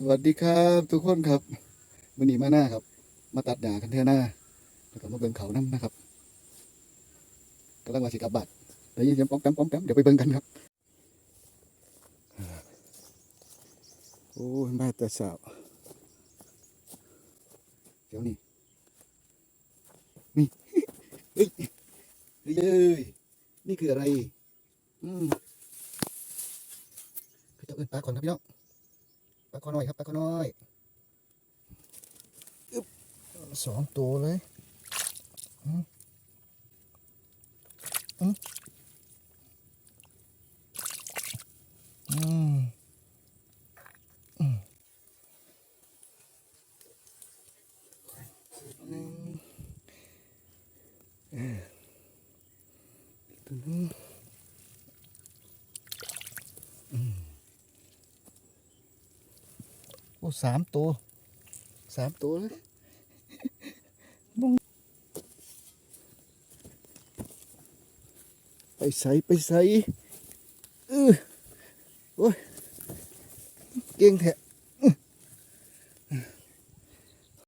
สวัสดีครับทุกคนครับวันนี้มาหน้าครับ มาตัดหญ้ากันเท่าหน้าแล้วก็มาเบิ่งเขาน้ำนะครับกำลังว่าสิกลับบัตรได้ยินเสียงป้อมแป๊มป้อมแป๊มเดี๋ยวไปเบิ่งกันครับโอ้ยมาแต่สาวเดี๋ยวนี่นี่เฮ้ยเฮ้ยเอ้ยนี่คืออะไรอืมเขาจะเอินปลาก่อนครับพี่น้อง ปลาคอน้อยครับปลาคอน้อยอึ๊บสองตัวเลยอืมอืมอืมอืมหนึ่งเโอ้สามตัวสามตัวเลยมงไปใส่ไปใส่เออโอ้ยเก่งแท้